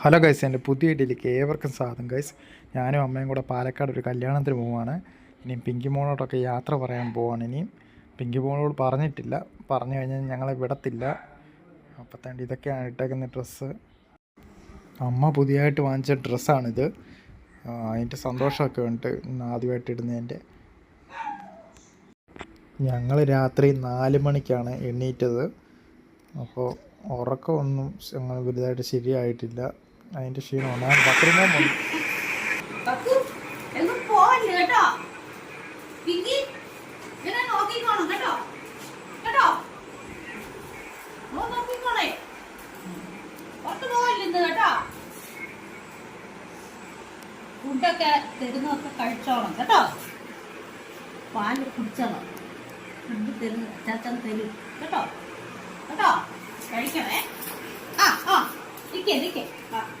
Hello guys എന്റെ പുതിയ വീട്ടിലേക്ക് ഏവർക്കും സ്വാഗതം. ഗൈസ് ഞാനും അമ്മയും കൂടെ പാലക്കാട് ഒരു കല്യാണത്തിന് പോവുകയാണ്. ഇനിയും പിങ്കി മോളോടൊക്കെ യാത്ര പറയാൻ പോവാണ് ഇനിയും പിങ്കി മോളോട് പറഞ്ഞിട്ടില്ല. പറഞ്ഞു കഴിഞ്ഞാൽ ഞങ്ങളെ വിടത്തില്ല. അപ്പം തേണ്ടി ഇതൊക്കെയാണ് ഇട്ടേക്കുന്ന ഡ്രസ്സ്. അമ്മ പുതിയതായിട്ട് വാങ്ങിച്ച ഡ്രസ്സാണിത്. അതിന്റെ സന്തോഷമൊക്കെ ഉണ്ട് ആദ്യമായിട്ട് ഇടുന്നതിന്റെ. ഞങ്ങൾ രാത്രി നാല് മണിക്കാണ് എണ്ണീറ്റത് അപ്പോൾ ഉറക്കമൊന്നും അങ്ങനെ വലുതായിട്ട് ശരിയായിട്ടില്ല. അതിന്റെ ക്ഷീണമാണ് ഞാൻ ബക്രീമോൻ ഫുഡൊക്കെ തരുന്നതൊക്കെ കഴിച്ചോണം കേട്ടോ. പാൽ കുടിച്ചോണം. ഫുഡ് തരുന്ന ചാച്ചൻ തരും കേട്ടോ. കേട്ടോ. കഴിക്കണേ. നിക്കേ നിക്കേ.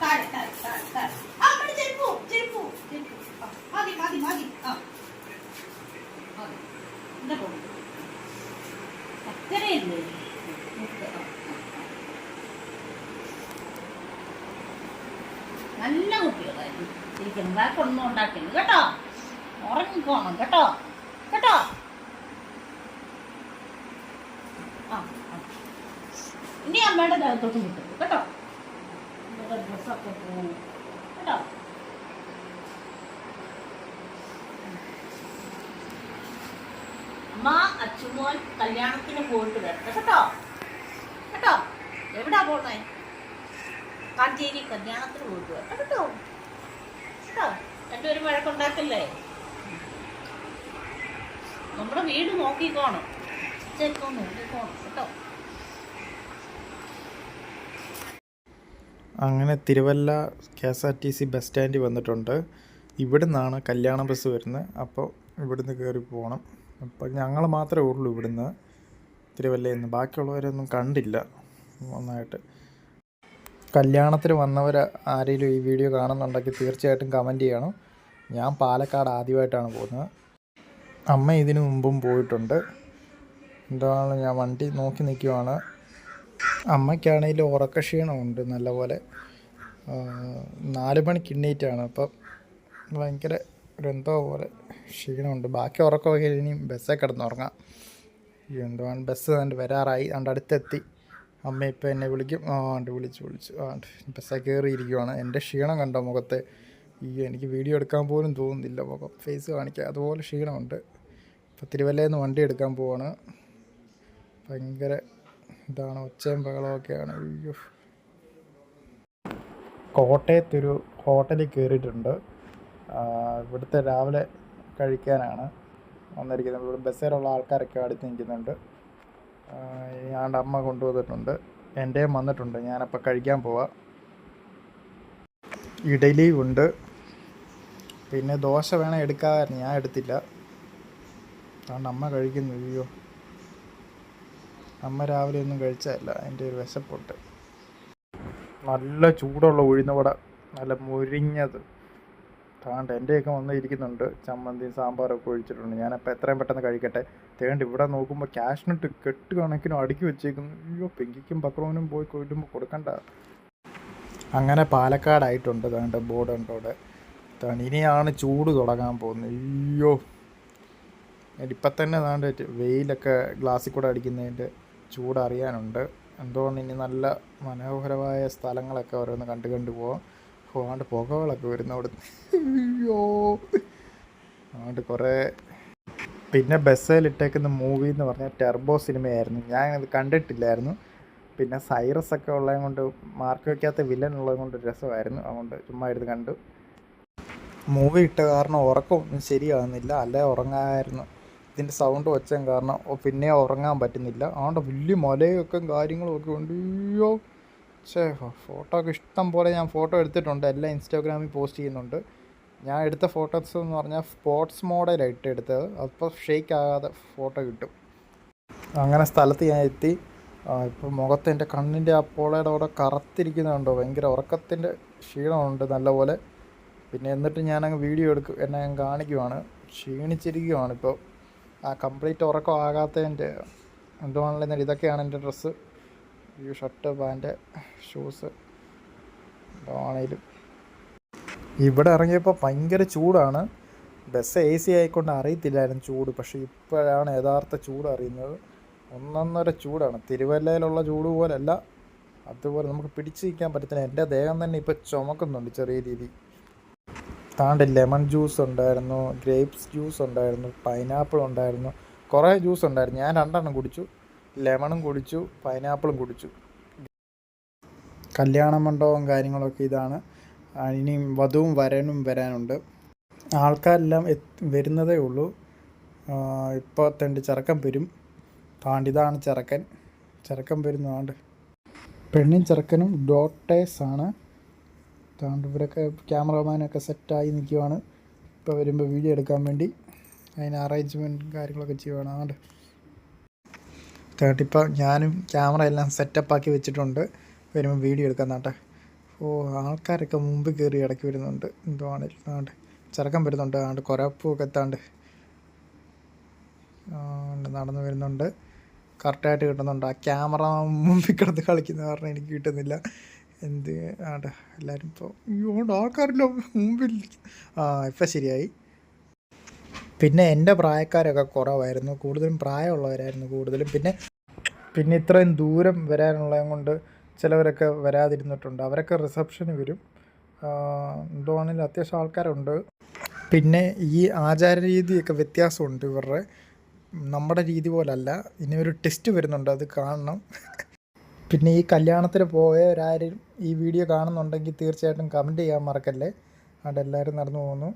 താഴെ താഴെ താഴെ താഴെ. ആ അവിടെ ചെരുപ്പു ചെരുപ്പു. നല്ല കുട്ടികളായിരുന്നു. ശരിക്കും വഴക്കൊന്നും ഉണ്ടാക്കരുത് കേട്ടോ? ഉറങ്ങിക്കോണം കേട്ടോ? കേട്ടോ? ആ. ഇനി അമ്മയുടെ ദേഹത്തോട്ട് കിട്ടും കേട്ടോ? ഡ്രസ്സൊക്കെ പോകും കേട്ടോ അമ്മ അച്ചുമോൻ കല്യാണത്തിന് പോയിട്ട് വരട്ടെ കേട്ടോ? കേട്ടോ? എവിടാ പോണേ? കാഞ്ചേരി കല്യാണത്തിന് പോയിട്ട് വരട്ടെ കേട്ടോ? കേട്ടോ? രണ്ടുപേരും വഴക്കുണ്ടാക്കല്ലേ നമ്മുടെ വീട് നോക്കിക്കോണം ചെറുപ്പം നോക്കിക്കോണം കേട്ടോ? അങ്ങനെ Thiruvalla K S R T C bus സ്റ്റാൻഡിൽ വന്നിട്ടുണ്ട്. ഇവിടെ നിന്നാണ് കല്യാണ ബസ് വരുന്നത് അപ്പോൾ ഇവിടുന്ന് കയറി പോകണം അപ്പോൾ ഞങ്ങൾ മാത്രമേ ഉള്ളൂ ഇവിടുന്ന് തിരുവല്ലയിൽ നിന്ന്. ബാക്കിയുള്ളവരൊന്നും കണ്ടില്ല. നന്നായിട്ട്. കല്യാണത്തിന് വന്നവർ ആരെങ്കിലും ഈ വീഡിയോ കാണുന്നുണ്ടെങ്കിൽ തീർച്ചയായിട്ടും കമന്റ് ചെയ്യണം. ഞാൻ പാലക്കാട് ആദ്യമായിട്ടാണ് പോകുന്നത്. അമ്മ ഇതിനു മുമ്പും പോയിട്ടുണ്ട്. എന്താണ്? ഞാൻ വണ്ടി നോക്കി നിൽക്കുവാണ് അമ്മയ്ക്കാണെങ്കിൽ ഉറക്കക്ഷീണമുണ്ട് നല്ലപോലെ. ആ, നാല് മണിക്ക് എണ്ണീറ്റാണ് അപ്പം ഭയങ്കര ഒരു എന്തോ പോലെ ക്ഷീണമുണ്ട്. ബാക്കി ഉറക്കമൊക്കെ ഇനി ബസ്സേ കിടന്നുറങ്ങാം എന്തുവാണ് ബസ് കണ്ട് വരാറായി. അതുകൊണ്ട് അടുത്തെത്തി. അമ്മ ഇപ്പം എന്നെ വിളിക്കും. ആ ഉണ്ട് വിളിച്ച് വിളിച്ചു. ആ ബസ്സേ കയറിയിരിക്കുവാണ്. എന്റെ ക്ഷീണം കണ്ടോ മുഖത്തെ? ഈ എനിക്ക് വീഡിയോ എടുക്കാൻ പോലും തോന്നുന്നില്ല മുഖം. ഫേസ് കാണിക്കുക അതുപോലെ ക്ഷീണമുണ്ട്. ഇപ്പോൾ തിരുവല്ലയിൽ നിന്ന് വണ്ടി എടുക്കാൻ പോവാണ്. ഭയങ്കര ഇതാണ് ഒച്ചയും ബഹളമൊക്കെയാണ് അയ്യോ. കോട്ടയത്തൊരു ഹോട്ടലിൽ കയറിയിട്ടുണ്ട്. ഇവിടുത്തെ രാവിലെ കഴിക്കാനാണ് വന്നിരിക്കുന്നത്. ഇവിടെ ബസ്സിലുള്ള ആൾക്കാരൊക്കെ അടുത്ത് നിൽക്കുന്നുണ്ട്. ഞാണ്ട് അമ്മ കൊണ്ടുവന്നിട്ടുണ്ട്. എന്റെയും വന്നിട്ടുണ്ട്. ഞാനപ്പോൾ കഴിക്കാൻ പോവാം. ഇഡലി ഉണ്ട്. പിന്നെ ദോശ വേണേൽ എടുക്കാമായിരുന്നു. ഞാൻ എടുത്തില്ല. അതുകൊണ്ട് അമ്മ കഴിക്കുന്നു. അയ്യോ. അമ്മ രാവിലെ ഒന്നും കഴിച്ചതല്ല. അതിന്റെ ഒരു വിശപ്പുണ്ട്. നല്ല ചൂടുള്ള ഉഴുന്നുവട നല്ല മുരിഞ്ഞത്. താണ്ട് എന്റെയൊക്കെ വന്ന് ഇരിക്കുന്നുണ്ട്. ചമ്മന്തിയും സാമ്പാറൊക്കെ ഒഴിച്ചിട്ടുണ്ട്. ഞാനപ്പോൾ എത്രയും പെട്ടെന്ന് കഴിക്കട്ടെ. തേണ്ട് ഇവിടെ നോക്കുമ്പോൾ ക്യാഷിനിട്ട് കെട്ട് കണക്കിനും അടുക്കി വെച്ചേക്കുന്നു. അയ്യോ പെങ്കിക്കും പക്രവനും പോയി കൊല്ലുമ്പോൾ കൊടുക്കണ്ട. അങ്ങനെ പാലക്കാടായിട്ടുണ്ട്. താണ്ട് ബോർഡ് ഉണ്ട് അവിടെ? ചൂട് തുടങ്ങാൻ പോകുന്നത്. അയ്യോ. ഇപ്പം തന്നെ താണ്ട് വെയിലൊക്കെ ഗ്ലാസ്സിൽ കൂടെ അടിക്കുന്നതിന്റെ ചൂട് അറിയാനുണ്ട് എന്തുകൊണ്ട് ഇനി നല്ല മനോഹരമായ സ്ഥലങ്ങളൊക്കെ ഓരോന്ന് കണ്ടു കണ്ടു പോവാം. പോകാണ്ട് പുകകളൊക്കെ വരുന്ന അവിടെ അയ്യോ. അതുകൊണ്ട് കുറേ പിന്നെ ബസ്സിലിട്ടേക്കുന്ന മൂവി എന്ന് പറഞ്ഞാൽ ടെർബോ സിനിമയായിരുന്നു. ഞാൻ അത് കണ്ടിട്ടില്ലായിരുന്നു. പിന്നെ സൈറസ് ഒക്കെ ഉള്ളത് കൊണ്ട് മാർക്ക് വയ്ക്കാത്ത വില്ലൻ ഉള്ളത് കൊണ്ട് രസമായിരുന്നു. അതുകൊണ്ട് ചുമ്മാ ഇരുന്ന് കണ്ടു. മൂവി ഇട്ട കാരണം ഉറക്കമൊന്നും ശരിയാകുന്നില്ല അല്ലേ? ഉറങ്ങാമായിരുന്നു ഇതിന്റെ സൗണ്ട് വെച്ചാൽ കാരണം പിന്നെ ഉറങ്ങാൻ പറ്റുന്നില്ല. അതുകൊണ്ട് വലിയ മലയൊക്കെ കാര്യങ്ങളൊക്കെ ഉണ്ട്. അയ്യോ. ഛേ ഫോട്ടോ ഒക്കെ ഇഷ്ടം പോലെ ഞാൻ ഫോട്ടോ എടുത്തിട്ടുണ്ട്. എല്ലാം ഇൻസ്റ്റാഗ്രാമിൽ പോസ്റ്റ് ചെയ്യുന്നുണ്ട്. ഞാൻ എടുത്ത ഫോട്ടോസ് എന്ന് പറഞ്ഞാൽ സ്പോർട്സ് മോഡലായിട്ട് എടുത്തത്. അപ്പോൾ ഷേക്ക് ആകാതെ ഫോട്ടോ കിട്ടും. അങ്ങനെ സ്ഥലത്ത് ഞാൻ എത്തി. ഇപ്പോൾ മുഖത്ത് എന്റെ കണ്ണിന്റെ ആ പോളയുടെ അവിടെ കറുത്തിരിക്കുന്നുണ്ടോ. ഭയങ്കര ഉറക്കത്തിന്റെ ക്ഷീണമുണ്ട് നല്ലപോലെ. പിന്നെ എന്നിട്ട് ഞാനങ്ങ് വീഡിയോ എടുക്കും എന്നെ ഞാൻ കാണിക്കുവാണ്. ക്ഷീണിച്ചിരിക്കുവാണ് ഇപ്പോൾ ആ കംപ്ലീറ്റ് ഉറക്കം ആകാത്തതിന്റെ എന്നാൽ ഇതൊക്കെയാണ് എന്റെ ഡ്രസ്സ്. ഈ ഷർട്ട് പാന്റ് ഷൂസ് ആണേലും ഇവിടെ ഇറങ്ങിയപ്പോൾ ഭയങ്കര ചൂടാണ്. ബസ് എ സി ആയിക്കൊണ്ട് അറിയത്തില്ലായിരുന്നു ചൂട് പക്ഷേ ഇപ്പോഴാണ് യഥാർത്ഥ ചൂട് അറിയുന്നത്. ഒന്നൊന്നര ചൂടാണ്. തിരുവല്ലയിലുള്ള ചൂട് പോലല്ല. അതുപോലെ നമുക്ക് പിടിച്ചു നിൽക്കാൻ പറ്റത്തില്ല. എന്റെ ദേഹം തന്നെ ഇപ്പോൾ ചുമക്കുന്നുണ്ട് ചെറിയ രീതി. താണ്ട് ലെമൺ ജ്യൂസ് ഉണ്ടായിരുന്നു ഗ്രേപ്സ് ജ്യൂസ് ഉണ്ടായിരുന്നു പൈനാപ്പിൾ ഉണ്ടായിരുന്നു കുറേ ജ്യൂസ് ഉണ്ടായിരുന്നു. ഞാൻ രണ്ടെണ്ണം കുടിച്ചു. ലെമണും കുടിച്ചു പൈനാപ്പിളും കുടിച്ചു. കല്യാണ മണ്ഡപവും കാര്യങ്ങളൊക്കെ ഇതാണ്. ഇനിയും വധുവും വരനും വരാനുണ്ട്. ആൾക്കാരെല്ലാം വരുന്നതേ ഉള്ളൂ. ഇപ്പോൾ തണ്ട് ചെറുക്കൻ വരും. താണ്ടിതാണ് ചെറുക്കൻ. ചെറുക്കൻ വരുന്നതാണ്ട്. പെണ്ണും ചെറുക്കനും ഡോട്ടേഴ്സ് താണ്ട് ഇവരൊക്കെ ക്യാമറമാനൊക്കെ സെറ്റായി നിൽക്കുവാണ്. ഇപ്പോൾ വരുമ്പോൾ വീഡിയോ എടുക്കാൻ വേണ്ടി അതിന് അറേഞ്ച്മെന്റും കാര്യങ്ങളൊക്കെ ചെയ്യുവാണ്. അതുകൊണ്ട് തേട്ടിപ്പോൾ ഞാനും ക്യാമറ എല്ലാം സെറ്റപ്പാക്കി വെച്ചിട്ടുണ്ട്. വരുമ്പോൾ വീഡിയോ എടുക്കാൻ നാട്ടെ ഓ ആൾക്കാരൊക്കെ മുമ്പ് കയറി ഇടയ്ക്ക് വരുന്നുണ്ട്. എന്തുവാണെങ്കിലും ആണ്ട് ചെറുക്കം വരുന്നുണ്ട്. ആണ്ട് കുരപ്പൊക്കെ എത്താണ്ട് നടന്നു വരുന്നുണ്ട്. കറക്റ്റായിട്ട് കിട്ടുന്നുണ്ട്. ആ ക്യാമറ മുമ്പിൽ കിടന്ന് കളിക്കുന്ന കാരണം എനിക്ക് കിട്ടുന്നില്ല. എന്ത്? ആണ്ട് എല്ലാവരും ഇപ്പോൾ അയ്യോ ആൾക്കാരില്ല മുമ്പിൽ ആ ഇപ്പം ശരിയായി. പിന്നെ എന്റെ പ്രായക്കാരൊക്കെ കുറവായിരുന്നു. കൂടുതലും പ്രായമുള്ളവരായിരുന്നു കൂടുതലും. പിന്നെ പിന്നെ ഇത്രയും ദൂരം വരാനുള്ളതും കൊണ്ട് ചിലവരൊക്കെ വരാതിരുന്നിട്ടുണ്ട്. അവരൊക്കെ റിസപ്ഷന് വരും. എന്തുവാണെങ്കിലും അത്യാവശ്യം ആൾക്കാരുണ്ട്. പിന്നെ ഈ ആചാര രീതിയൊക്കെ വ്യത്യാസമുണ്ട് ഇവരുടെ. നമ്മുടെ രീതി പോലല്ല. ഇനി ഒരു ടെസ്റ്റ് വരുന്നുണ്ട്. അത് കാണണം. പിന്നെ ഈ കല്യാണത്തിന് പോയവരാരും ഈ വീഡിയോ കാണുന്നുണ്ടെങ്കിൽ തീർച്ചയായിട്ടും കമന്റ് ചെയ്യാൻ മറക്കല്ലേ? അവിടെ എല്ലാവരും നടന്നു പോകുന്നു.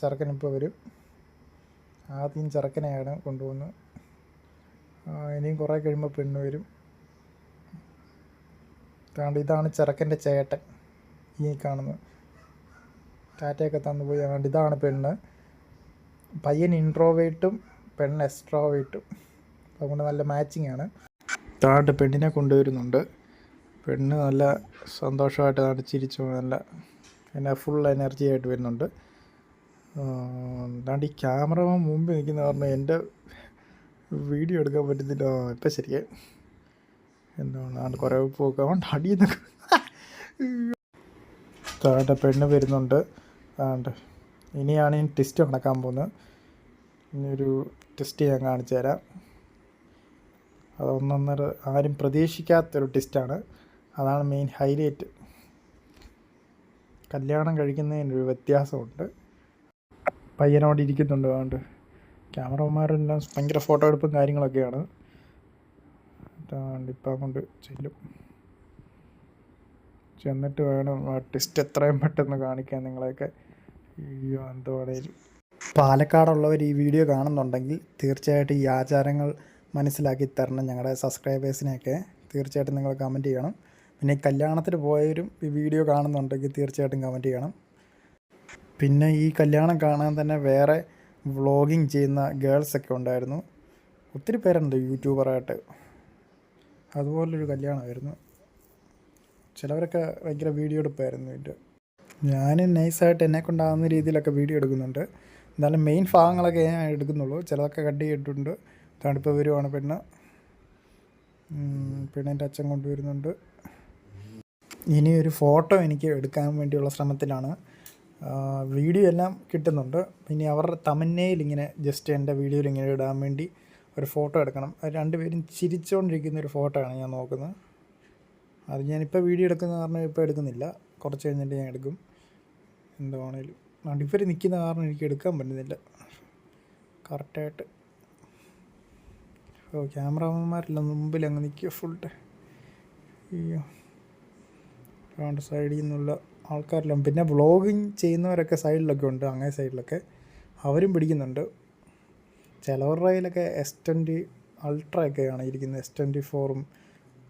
ചെറുക്കനിപ്പോൾ വരും. ആദ്യം ചെറുക്കനെയാണ് കൊണ്ടുപോകുന്നത്. ഇനിയും കുറേ കഴിയുമ്പോൾ പെണ്ണ് വരും. അതുകൊണ്ട് ഇതാണ് ചെറുക്കന്റെ ചേട്ടൻ ഈ കാണുന്നത്. ടാറ്റയൊക്കെ തന്നു പോയി. അതുകൊണ്ട് ഇതാണ് പെണ്ണ്. പയ്യൻ ഇൻട്രോവേറ്റും പെണ്ണ് എക്സ്ട്രോവേറ്റും അതുകൊണ്ട് നല്ല മാച്ചിങ് ആണ്. താണ്ട് പെണ്ണിനെ കൊണ്ടുവരുന്നുണ്ട്. പെണ്ണ് നല്ല സന്തോഷമായിട്ട് താണ്ട് ചിരിച്ചു നല്ല എന്നെ ഫുൾ എനർജി ആയിട്ട് വരുന്നുണ്ട്. താണ്ട് ഈ ക്യാമറ മുമ്പ് നിൽക്കുന്ന പറഞ്ഞാൽ എന്റെ വീഡിയോ എടുക്കാൻ പറ്റുന്നില്ല. ഇപ്പം ശരിയായി. എന്താണ് താണ്ട് കുറേ ഉപ്പൊക്കെ അതുകൊണ്ട് അടിയെന്നൊക്കെ താണ്ട പെണ്ണ് വരുന്നുണ്ട്. താണ്ട് ഇനിയാണ് ഈ ടെസ്റ്റ് നടക്കാൻ പോകുന്നത്. ഇനിയൊരു ടെസ്റ്റ് ഞാൻ കാണിച്ചു തരാം അത് ഒന്നൊന്നര ആരും പ്രതീക്ഷിക്കാത്തൊരു ടെസ്റ്റാണ് അതാണ് മെയിൻ ഹൈലൈറ്റ് കല്യാണം കഴിക്കുന്നതിനൊരു വ്യത്യാസമുണ്ട്. പയ്യനോട് ഇരിക്കുന്നുണ്ട് അതുകൊണ്ട് ക്യാമറമാരെല്ലാം ഭയങ്കര ഫോട്ടോ എടുപ്പും കാര്യങ്ങളൊക്കെയാണ്. ഇപ്പം കൊണ്ട് ചെല്ലും. ചെന്നിട്ട് വേണം ആ ടെസ്റ്റ് എത്രയും പെട്ടെന്ന് കാണിക്കാൻ നിങ്ങളെയൊക്കെ. അയ്യോ എന്തുവാണേലും പാലക്കാടുള്ളവർ ഈ വീഡിയോ കാണുന്നുണ്ടെങ്കിൽ തീർച്ചയായിട്ടും ഈ ആചാരങ്ങൾ മനസ്സിലാക്കി തരണം ഞങ്ങളുടെ സബ്സ്ക്രൈബേഴ്സിനെയൊക്കെ. തീർച്ചയായിട്ടും നിങ്ങൾ കമന്റ് ചെയ്യണം. പിന്നെ ഈ കല്യാണത്തിന് പോയവരും ഈ വീഡിയോ കാണുന്നുണ്ടെങ്കിൽ തീർച്ചയായിട്ടും കമന്റ് ചെയ്യണം. പിന്നെ ഈ കല്യാണം കാണാൻ തന്നെ വേറെ വ്ളോഗിങ് ചെയ്യുന്ന ഗേൾസൊക്കെ ഉണ്ടായിരുന്നു. ഒത്തിരി പേരുണ്ട് യൂട്യൂബറായിട്ട് അതുപോലൊരു കല്യാണമായിരുന്നു. ചിലവരൊക്കെ ഭയങ്കര വീഡിയോ എടുപ്പായിരുന്നു ഇതിന്റെ ഞാൻ നൈസായിട്ട് എന്നെ കൊണ്ടാകുന്ന രീതിയിലൊക്കെ വീഡിയോ എടുക്കുന്നുണ്ട്. എന്നാലും മെയിൻ ഭാഗങ്ങളൊക്കെ ഞാൻ എടുക്കുന്നുള്ളൂ. ചിലതൊക്കെ കട്ട് ചെയ്തിട്ടുണ്ട്. തണുപ്പ് വരുവാണ് പെണ്ണ്. പെണ്ണിന്റെ അച്ഛൻ കൊണ്ടുവരുന്നുണ്ട്. ഇനി ഒരു ഫോട്ടോ എനിക്ക് എടുക്കാൻ വേണ്ടിയുള്ള ശ്രമത്തിലാണ്. വീഡിയോ എല്ലാം കിട്ടുന്നുണ്ട്. ഇനി അവർ തമന്നയിൽ ഇങ്ങനെ ജസ്റ്റ് എന്റെ വീഡിയോയിൽ ഇങ്ങനെ ഇടാൻ വേണ്ടി ഒരു ഫോട്ടോ എടുക്കണം. രണ്ടുപേരും ചിരിച്ചുകൊണ്ടിരിക്കുന്ന ഒരു ഫോട്ടോ ആണ് ഞാൻ നോക്കുന്നത്. അത് ഞാനിപ്പോൾ വീഡിയോ എടുക്കുന്ന കാരണം ഇപ്പോൾ എടുക്കുന്നില്ല. കുറച്ച് കഴിഞ്ഞിട്ട് ഞാൻ എടുക്കും. എന്താണേലും അതുകൊണ്ട് ഇവർ നിൽക്കുന്ന കാരണം എനിക്ക് എടുക്കാൻ പറ്റുന്നില്ല. കറക്റ്റായിട്ട് ഓ ക്യാമറമാന്മാരില്ല മുമ്പിൽ അങ്ങ് നിൽക്കുക ഫുൾ അയ്യോ. ഗ്രൗണ്ട് സൈഡിൽ നിന്നുള്ള ആൾക്കാരെല്ലാം. പിന്നെ വ്ളോഗിങ് ചെയ്യുന്നവരൊക്കെ സൈഡിലൊക്കെ ഉണ്ട് അങ്ങേ സൈഡിലൊക്കെ അവരും പിടിക്കുന്നുണ്ട്. ചിലവരുടെ കയ്യിലൊക്കെ എസ് ട്വന്റി അൾട്ര ഒക്കെയാണ് ഇരിക്കുന്നത്. എസ് ട്വന്റി ഫോറും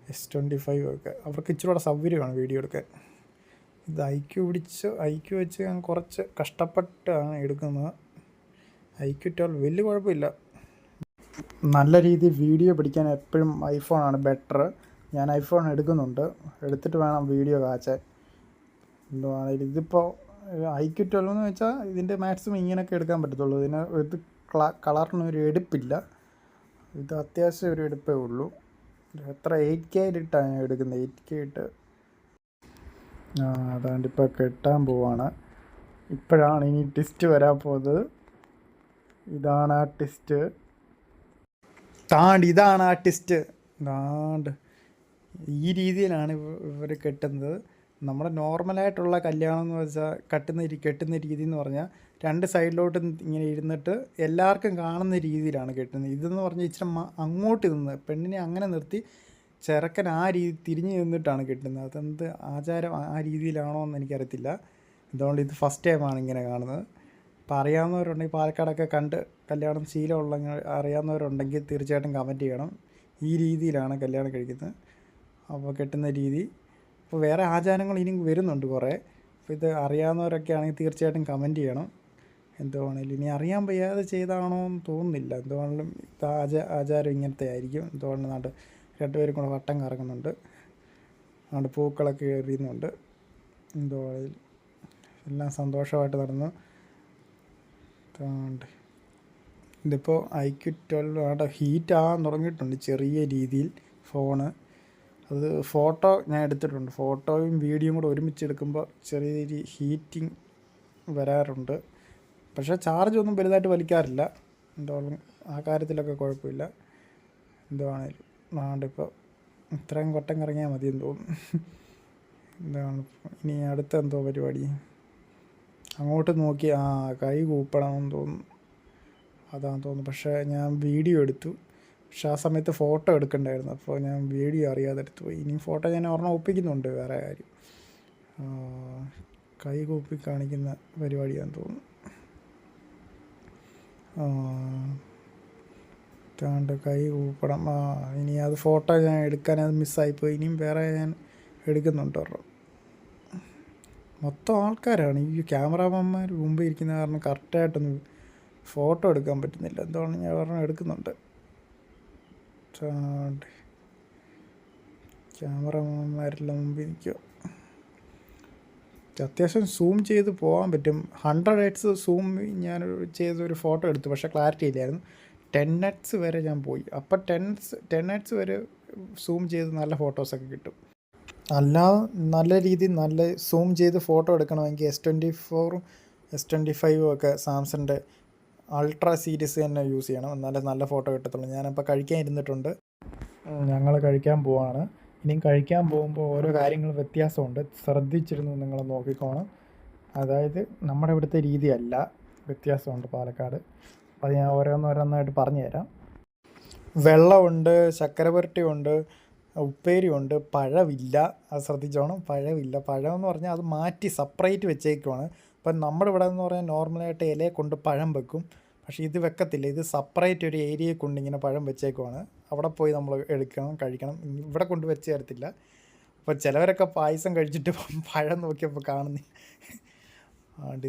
എസ് ട്വന്റി ഫൈവും ഒക്കെ. അവർക്ക് ഇച്ചിരി കൂടെ സൗകര്യമാണ് വീഡിയോ എടുക്കാൻ. ഇത് ഐക്യു പിടിച്ച് ഐക്യു വെച്ച് ഞാൻ കുറച്ച് കഷ്ടപ്പെട്ടാണ് എടുക്കുന്നത്. ഐക്യു ട്വൽവ് വലിയ കുഴപ്പമില്ല. നല്ല രീതിയിൽ വീഡിയോ പിടിക്കാൻ എപ്പോഴും ഐഫോണാണ് ബെറ്റർ ഞാൻ ഐഫോൺ എടുക്കുന്നുണ്ട്. എടുത്തിട്ട് വേണം വീഡിയോ കാച്ചാൻ. എന്തുവാണെങ്കിലും ഇതിപ്പോൾ ഐക്യു ട്വൽവ് എന്ന് വെച്ചാൽ ഇതിന്റെ മാക്സിമം ഇങ്ങനെയൊക്കെ എടുക്കാൻ പറ്റത്തുള്ളൂ. ഇതിന് ഇത് കളറിന് ഒരു എടുപ്പില്ല. ഇത് അത്യാവശ്യം ഒരു എടുപ്പേ ഉള്ളൂ. എത്ര എയ്റ്റ് കെ ഇട്ടാണ് ഞാൻ എടുക്കുന്നത്. എയ്റ്റ് കെ ഇട്ട് അതാണ്ട് ഇപ്പോൾ കെട്ടാൻ പോവാണ്. ഇപ്പോഴാണ് ഇനി ടിസ്റ്റ് വരാൻ പോകുന്നത് ഇതാണ് ആ ടിസ്റ്റ്. താണ്ട് ഇതാണ് ആർട്ടിസ്റ്റ് താണ്ട് ഈ രീതിയിലാണ് ഇവർ കെട്ടുന്നത്. നമ്മുടെ നോർമലായിട്ടുള്ള കല്യാണം എന്ന് വെച്ചാൽ കെട്ടുന്ന കെട്ടുന്ന രീതി എന്ന് പറഞ്ഞാൽ രണ്ട് സൈഡിലോട്ട് ഇങ്ങനെ ഇരുന്നിട്ട് എല്ലാവർക്കും കാണുന്ന രീതിയിലാണ് കെട്ടുന്നത്. ഇതെന്ന് പറഞ്ഞാൽ ഇച്ചിരി അങ്ങോട്ട് നിന്ന് പെണ്ണിനെ അങ്ങനെ നിർത്തി ചെറുക്കൻ ആ രീതി തിരിഞ്ഞു നിന്നിട്ടാണ് കെട്ടുന്നത്. അതെന്ത് ആചാരം ആ- രീതിയിലാണോ എന്ന് എനിക്കറിയത്തില്ല. അതുകൊണ്ട് ഇത് ഫസ്റ്റ് ടൈമാണ് ഇങ്ങനെ കാണുന്നത്. അപ്പോൾ അറിയാവുന്നവരുണ്ടെങ്കിൽ പാലക്കാടൊക്കെ കണ്ട് കല്യാണം ശീലമുള്ള അറിയാവുന്നവരുണ്ടെങ്കിൽ തീർച്ചയായിട്ടും കമന്റ് ചെയ്യണം. ഈ രീതിയിലാണ് കല്യാണം കഴിക്കുന്നത്. അപ്പോൾ കെട്ടുന്ന രീതി. അപ്പോൾ വേറെ ആചാരങ്ങൾ ഇനി വരുന്നുണ്ട് കുറേ. അപ്പോൾ ഇത് അറിയാവുന്നവരൊക്കെ ആണെങ്കിൽ തീർച്ചയായിട്ടും കമന്റ് ചെയ്യണം. എന്തുവാണേലും ഇനി അറിയാൻ വയ്യാതെ ചെയ്താണോ എന്ന് തോന്നുന്നില്ല. എന്തുവാണെങ്കിലും ഇത് ആചാ ആചാരം ഇങ്ങനത്തെ ആയിരിക്കും. എന്തുവാണെങ്കിലും നാട്ട് രണ്ടുപേരും കൂടെ വട്ടം കറങ്ങുന്നുണ്ട്. അതുകൊണ്ട് പൂക്കളൊക്കെ എറിയുന്നുണ്ട്. എന്തുവാണെങ്കിലും എല്ലാം സന്തോഷമായിട്ട് നടന്നു. താണ്ട് ഇതിപ്പോൾ ഐ ക്യു ട്വൽവ് അവിടെ ഹീറ്റ് ആകാൻ തുടങ്ങിയിട്ടുണ്ട് ചെറിയ രീതിയിൽ ഫോണ് അത് ഫോട്ടോ ഞാൻ എടുത്തിട്ടുണ്ട്. ഫോട്ടോയും വീഡിയോയും കൂടെ ഒരുമിച്ച് എടുക്കുമ്പോൾ ചെറിയ രീതി ഹീറ്റിംഗ് വരാറുണ്ട്. പക്ഷേ ചാർജ് ഒന്നും വലുതായിട്ട് വലിക്കാറില്ല. എന്തോളം ആ കാര്യത്തിലൊക്കെ കുഴപ്പമില്ല. എന്തുവാണേലും ആണ്ടിപ്പോൾ ഇത്രയും കൊട്ടം കറങ്ങിയാൽ മതി തോന്നുന്നു. എന്താണ് ഇനി അടുത്ത എന്തോ പരിപാടി. അങ്ങോട്ട് നോക്കി ആ കൈ കൂപ്പണമെന്ന് തോന്നുന്നു. അതാന്ന് തോന്നുന്നു. പക്ഷേ ഞാൻ വീഡിയോ എടുത്തു. പക്ഷെ ആ സമയത്ത് ഫോട്ടോ എടുക്കണ്ടായിരുന്നു. അപ്പോൾ ഞാൻ വീഡിയോ അറിയാതെ എടുത്തു പോയി. ഇനിയും ഫോട്ടോ ഞാൻ ഒരെണ്ണം ഒപ്പിക്കുന്നുണ്ട് വേറെ കാര്യം. കൈ കൂപ്പി കാണിക്കുന്ന പരിപാടിയാന്ന് തോന്നുന്നു. താണ്ട് കൈ കൂപ്പണം. ഇനി അത് ഫോട്ടോ ഞാൻ എടുക്കാൻ അത് മിസ്സായിപ്പോയി. ഇനിയും വേറെ ഞാൻ എടുക്കുന്നുണ്ട് ഒരെണ്ണം. മൊത്തം ആൾക്കാരാണ്. ഈ ക്യാമറാമാന്മാർ മുമ്പ് ഇരിക്കുന്ന കാരണം കറക്റ്റായിട്ടൊന്നും ഫോട്ടോ എടുക്കാൻ പറ്റുന്നില്ല. എന്താണ് ഞാൻ പറഞ്ഞാൽ എടുക്കുന്നുണ്ട്. ക്യാമറമാന്മാരെല്ലാം മുമ്പിൽ നിൽക്കുക അത്യാവശ്യം സൂം ചെയ്ത് പോകാൻ പറ്റും. ഹൺഡ്രഡ് എയ്റ്റ്സ് സൂം ഞാൻ ചെയ്തൊരു ഫോട്ടോ എടുത്തു. പക്ഷേ ക്ലാരിറ്റി ഇല്ലായിരുന്നു. ടെൻ എറ്റ്സ് വരെ ഞാൻ പോയി. അപ്പോൾ ടെൻസ് ടെൻ എറ്റ്സ് വരെ സൂം ചെയ്ത് നല്ല ഫോട്ടോസൊക്കെ കിട്ടും. അല്ലാതെ നല്ല രീതിയിൽ നല്ല സൂം ചെയ്ത് ഫോട്ടോ എടുക്കണമെങ്കിൽ എസ് ട്വന്റി ഫോറും എസ് ട്വന്റി ഫൈവും ഒക്കെ സാംസങ്ങിന്റെ അൾട്രാ സീരീസ് തന്നെ യൂസ് ചെയ്യണം. എന്നാലേ നല്ല ഫോട്ടോ കിട്ടത്തുള്ളൂ. ഞാനപ്പോൾ കഴിക്കാൻ ഇരുന്നിട്ടുണ്ട്. ഞങ്ങൾ കഴിക്കാൻ പോവാണ്. ഇനിയും കഴിക്കാൻ പോകുമ്പോൾ ഓരോ കാര്യങ്ങൾ വ്യത്യാസമുണ്ട്. ശ്രദ്ധിച്ചിരുന്നു നിങ്ങൾ നോക്കിക്കോണം. അതായത് നമ്മുടെ ഇവിടുത്തെ രീതിയല്ല. വ്യത്യാസമുണ്ട് പാലക്കാട്. അത് ഞാൻ ഓരോന്നോരോന്നായിട്ട് പറഞ്ഞു തരാം വെള്ളമുണ്ട് ശർക്കര പുരട്ടിയുണ്ട് ഉപ്പേരിയുണ്ട്. പഴമില്ല അത് ശ്രദ്ധിച്ചോണം. പഴമില്ല പഴം എന്ന് പറഞ്ഞാൽ അത് മാറ്റി സെപ്പറേറ്റ് വെച്ചേക്കുവാണ്. അപ്പം നമ്മുടെ ഇവിടെ എന്ന് പറഞ്ഞാൽ നോർമലായിട്ട് ഇലയെ കൊണ്ട് പഴം വെക്കും. പക്ഷേ ഇത് വെക്കത്തില്ല. ഇത് സെപ്പറേറ്റ് ഒരു ഏരിയയെ കൊണ്ട് ഇങ്ങനെ പഴം വെച്ചേക്കുവാണ്. അവിടെ പോയി നമ്മൾ എടുക്കണം കഴിക്കണം. ഇവിടെ കൊണ്ട് വെച്ച് തരത്തില്ല. അപ്പോൾ ചിലവരൊക്കെ പായസം കഴിച്ചിട്ട് പഴം നോക്കിയപ്പോൾ കാണുന്ന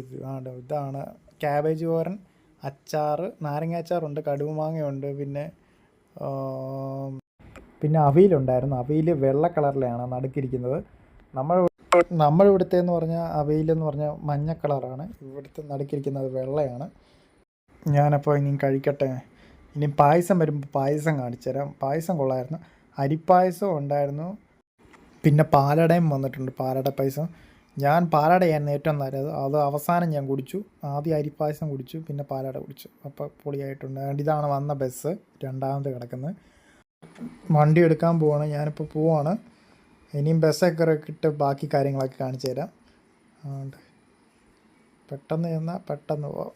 ഇത് ആണ്ട് ഇതാണ് ക്യാബേജ് തോരൻ അച്ചാറ് നാരങ്ങ അച്ചാറുണ്ട് കടുമാങ്ങയുണ്ട് പിന്നെ ആം, പിന്നെ അവയിലുണ്ടായിരുന്നു. അവയിൽ വെള്ള കളറിലാണ് നടുക്കിരിക്കുന്നത്. നമ്മൾ നമ്മൾ ഇവിടുത്തെ എന്ന് പറഞ്ഞാൽ അവയിലെന്ന് പറഞ്ഞാൽ മഞ്ഞ കളറാണ്. ഇവിടുത്തെ നടുക്കിരിക്കുന്നത് വെള്ളയാണ്. ഞാനപ്പോൾ ഇനി കഴിക്കട്ടെ. ഇനി പായസം വരുമ്പോൾ പായസം കാണിച്ചു തരാം പായസം കൊള്ളായിരുന്നു. അരിപ്പായസം ഉണ്ടായിരുന്നു. പിന്നെ പാലടയും വന്നിട്ടുണ്ട്. പാലട പായസം. ഞാൻ പാലടയായിരുന്നു ഏറ്റവും നല്ലത് അത് അവസാനം ഞാൻ കുടിച്ചു. ആദ്യം അരിപ്പായസം കുടിച്ചു. പിന്നെ പാലട കുടിച്ചു. അപ്പോൾ പൊളിയായിട്ടുണ്ട്. ഇതാണ് വന്ന ബസ്. രണ്ടാമത് കിടക്കുന്നത്. വണ്ടി എടുക്കാൻ പോവാണ് ഞാനിപ്പോൾ പോവാണ്. ഇനിയും ബസ്സൊക്കെ ഇറക്കിയിട്ട് ബാക്കി കാര്യങ്ങളൊക്കെ കാണിച്ചു തരാം. അതുകൊണ്ട് പെട്ടെന്ന് ചെന്നാൽ പെട്ടെന്ന് പോവാം.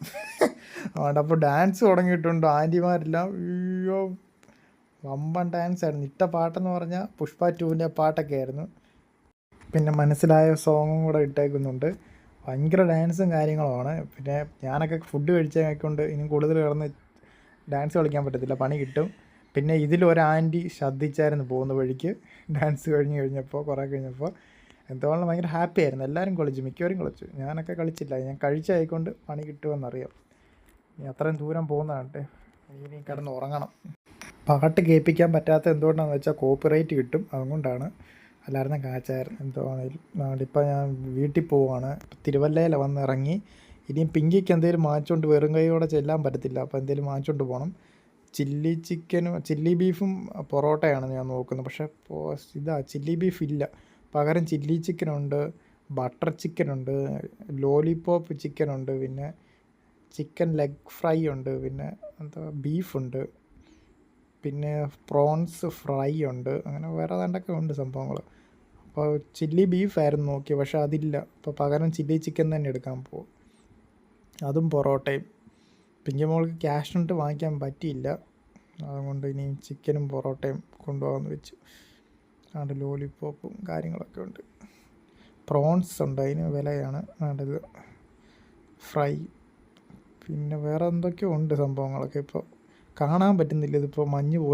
അതുകൊണ്ട് അപ്പോൾ ഡാൻസ് തുടങ്ങിയിട്ടുണ്ട്. ആന്റിമാരെല്ലാം അയ്യോ വമ്പൻ ഡാൻസ് ആയിരുന്നു. ഇട്ട പാട്ടെന്ന് പറഞ്ഞാൽ പുഷ്പ ടൂവിന്റെ പാട്ടൊക്കെ ആയിരുന്നു. പിന്നെ മനസ്സിലായ സോങ്ങും കൂടെ ഇട്ടേക്കുന്നുണ്ട്. ഭയങ്കര ഡാൻസും കാര്യങ്ങളുമാണ്. പിന്നെ ഞാനൊക്കെ ഫുഡ് കഴിച്ചേക്കൊണ്ട് ഇനി കൂടുതൽ കിടന്ന് ഡാൻസ് കളിക്കാൻ പറ്റത്തില്ല. പണി കിട്ടും. പിന്നെ ഇതിലൊരു ആന്റി ശ്രദ്ധിച്ചായിരുന്നു പോകുന്ന വഴിക്ക്. ഡാൻസ് കഴിഞ്ഞ് കഴിഞ്ഞപ്പോൾ കുറേ കഴിഞ്ഞപ്പോൾ എന്തുകൊണ്ടും ഭയങ്കര ഹാപ്പി ആയിരുന്നു. എല്ലാവരും കളിച്ചു മിക്കവരും കളിച്ചു. ഞാനൊക്കെ കളിച്ചില്ല. ഞാൻ കഴിച്ചായിക്കൊണ്ട് പണി കിട്ടുമെന്നറിയാം. ഇനി അത്രയും ദൂരം പോകുന്നതാണ് ഇനി കിടന്ന് ഉറങ്ങണം. പാട്ട് കേൾപ്പിക്കാൻ പറ്റാത്ത എന്തുകൊണ്ടാണെന്ന് വെച്ചാൽ കോപ്പിറൈറ്റ് കിട്ടും. അതുകൊണ്ടാണ് അല്ലായിരുന്നു കാച്ചായിരുന്നു എന്തുവാണേലും. അതുകൊണ്ട് ഇപ്പോൾ ഞാൻ വീട്ടിൽ പോവുകയാണ് തിരുവല്ലയിൽ വന്ന് ഇറങ്ങി ഇനിയും പിങ്കിക്ക് എന്തെങ്കിലും മാച്ചുകൊണ്ട് വെറും കൈയോടെ ചെല്ലാൻ പറ്റത്തില്ല. അപ്പോൾ എന്തെങ്കിലും മാച്ചുകൊണ്ട് പോകണം. ചില്ലി ചിക്കനും ചില്ലി ബീഫും പൊറോട്ടയാണ് ഞാൻ നോക്കുന്നത്. പക്ഷേ ഇതാ ചില്ലി ബീഫ് ഇല്ല. പകരം ചില്ലി ചിക്കനുണ്ട് ബട്ടർ ചിക്കനുണ്ട് ലോലിപോപ്പ് ചിക്കൻ ഉണ്ട് പിന്നെ ചിക്കൻ ലെഗ് ഫ്രൈ ഉണ്ട് പിന്നെ എന്താ ബീഫുണ്ട് പിന്നെ പ്രോൺസ് ഫ്രൈ ഉണ്ട് അങ്ങനെ വേറെ ഏതാണ്ടൊക്കെ ഉണ്ട് സംഭവങ്ങൾ അപ്പോൾ ചില്ലി ബീഫായിരുന്നു നോക്കി പക്ഷേ അതില്ല. അപ്പോൾ പകരം ചില്ലി ചിക്കൻ തന്നെ എടുക്കാൻ പോകും അതും പൊറോട്ടയും. പിങ്കി മോൾക്ക് ക്യാഷ് ഇട്ട് വാങ്ങിക്കാൻ പറ്റിയില്ല. അതുകൊണ്ട് ഇനി ചിക്കനും പൊറോട്ടയും കൊണ്ടുപോകാമെന്ന് വെച്ചു. അതുകൊണ്ട് ലോലിപ്പോപ്പും കാര്യങ്ങളൊക്കെ ഉണ്ട്. പ്രോൺസ് ഉണ്ട് അതിന് വിലയാണ് വേണ്ടത്. ഫ്രൈ പിന്നെ വേറെ എന്തൊക്കെയോ ഉണ്ട് സംഭവങ്ങളൊക്കെ. ഇപ്പോൾ കാണാൻ പറ്റുന്നില്ല ഇതിപ്പോൾ മഞ്ഞ് പോയി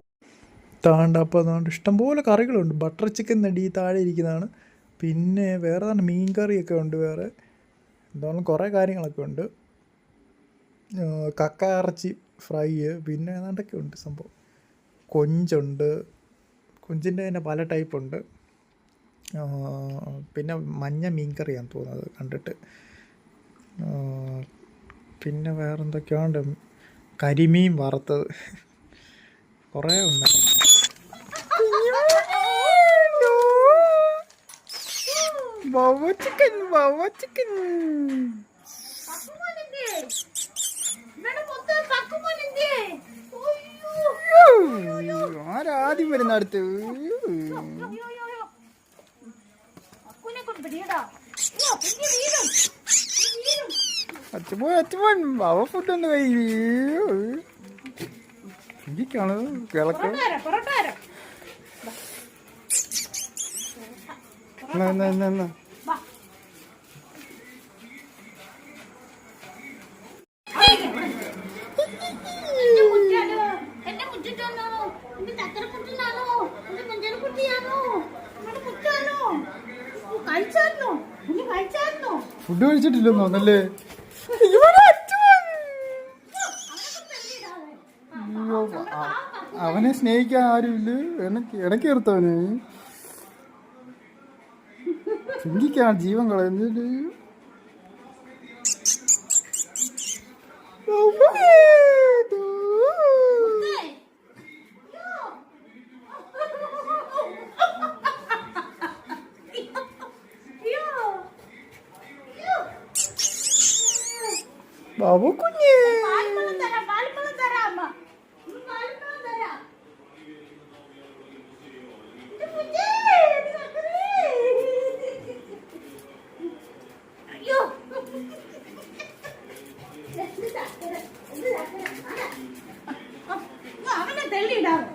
താണ്ടപ്പോൾ അതുകൊണ്ട് ഇഷ്ടംപോലെ കറികളുണ്ട്. ബട്ടർ ചിക്കൻ നടി താഴെ ഇരിക്കുന്നതാണ്. പിന്നെ വേറെ തന്നെ മീൻ കറിയൊക്കെ ഉണ്ട് വേറെ. എന്തോ കുറേ കാര്യങ്ങളൊക്കെ ഉണ്ട്. കക്ക ഇറച്ചി ഫ്രൈ പിന്നെ ഏതാണ്ടൊക്കെ ഉണ്ട് സംഭവം? കൊഞ്ചുണ്ട്. കൊഞ്ചിന്റെ തന്നെ പല ടൈപ്പ് ഉണ്ട്. പിന്നെ മഞ്ഞ മീൻ കറിയാന്ന് തോന്നുന്നത് കണ്ടിട്ട്. പിന്നെ വേറെ എന്തൊക്കെയുണ്ട് കരിമീൻ വറുത്തത്. കുറേ ഉണ്ട്. ചിക്കൻ ചിക്കൻ ആരാദ്യം വരുന്ന അടുത്ത്? അച്ഛൻ അച്ഛൻ അവ ഫുഡ് ഒന്ന് കഴിയോ എനിക്കാണ് കിളക്ക് എന്നാ എന്നാ എന്നാ. ഫുഡ് കഴിച്ചിട്ടില്ലെന്നോ നല്ലേ അയ്യോ അ- അവനെ സ്നേഹിക്കാൻ ആരുമില്ല. ഇടയ്ക്ക് എടുത്തവനെ ചിന്തിക്കാണ് ജീവൻ കളയുന്നത് ബാബു കുഞ്ഞ് പാൽപ്പഴം തരാം പാൽപ്പഴം തരാം അമ്മ ഉം, പാൽപ്പഴം തരാം എന്റെ കുഞ്ഞേ, എന്റെ ചക്കരേ. അയ്യോ എന്ത് ചക്കര, എന്ത് ചക്കര. ആരാ? ആ, ആ, അവനെ തള്ളിയിടാവോ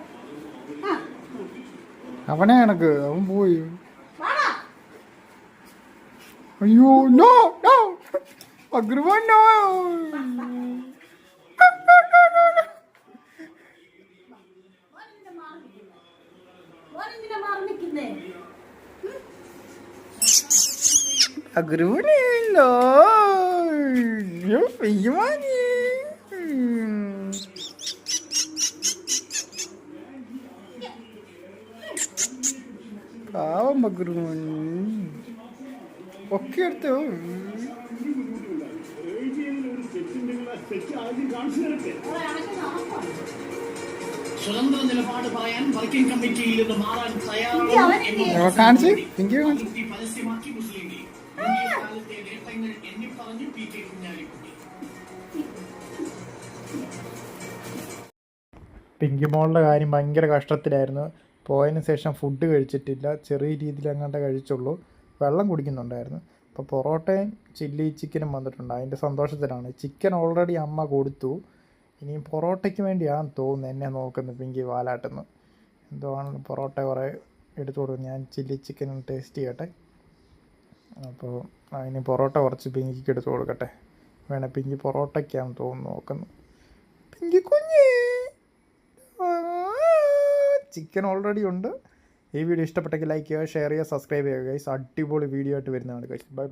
ആ അവനെ എനക്ക് അവൻ പോയി വാടാ അയ്യോ നോ നോ അഗ്രവൻ നോ ഓനെന്തിനാ മാറി നിൽക്കുന്നെ? ഓനെന്തിനാ മാറി നിൽക്കുന്നേ അഗ്രവനെ നോ അയ്യോ പെയ്യുമാനി അഗ്രവൻ ഒക്കെ എടുത്തു? സ്വതന്ത്ര നിലപാട് പറയാൻ വർക്കിംഗ് കമ്മിറ്റിയിൽ നിന്ന് മാറാൻ പരസ്യമാക്കി മുസ്ലിം ലീഗ് പുതിയ കാലത്തെ നേട്ടങ്ങൾ എണ്ണിപ്പറഞ്ഞ് പി കെ കുഞ്ഞാലിക്കുട്ടി. കാര്യം ഭയങ്കര കഷ്ടത്തിലായിരുന്നു. പോയതിന് ശേഷം ഫുഡ് കഴിച്ചിട്ടില്ല. ചെറിയ രീതിയിൽ അങ്ങോട്ട് കഴിച്ചുള്ളൂ. വെള്ളം കുടിക്കുന്നുണ്ടായിരുന്നു. അപ്പോൾ പൊറോട്ടയും ചില്ലി ചിക്കനും വന്നിട്ടുണ്ട്. അതിന്റെ സന്തോഷത്തിലാണ്. ചിക്കൻ ഓൾറെഡി അമ്മ കൊടുത്തു. ഇനിയും പൊറോട്ടയ്ക്ക് വേണ്ടിയാണ് തോന്നുന്നത് എന്നെ നോക്കുന്നത് പിങ്കി വാലാട്ടുന്നു. എന്തോ ആണ് പൊറോട്ട കുറേ എടുത്തു കൊടുക്കും ഞാൻ ചില്ലി ചിക്കൻ ടേസ്റ്റ് ചെയ്യട്ടെ. അപ്പോൾ അതിന് പൊറോട്ട കുറച്ച് പിങ്കിക്ക് എടുത്തു കൊടുക്കട്ടെ. വേണേ പിങ്കി പൊറോട്ടയ്ക്കാന്ന് തോന്നുന്നു നോക്കുന്നു. പിങ്കി കുഞ്ഞേ! ചിക്കൻ ഓൾറെഡി ഉണ്ട്. ഈ വീഡിയോ ഇഷ്ടപ്പെട്ടെങ്കിൽ ലൈക്ക് ചെയ്യുക ഷെയർ ചെയ്യുക സബ്സ്ക്രൈബ് ചെയ്യുക ഗൈസ് അടിപൊളി വീഡിയോ ആയിട്ട് വരുന്നതാണ് ഗൈസ് ബൈ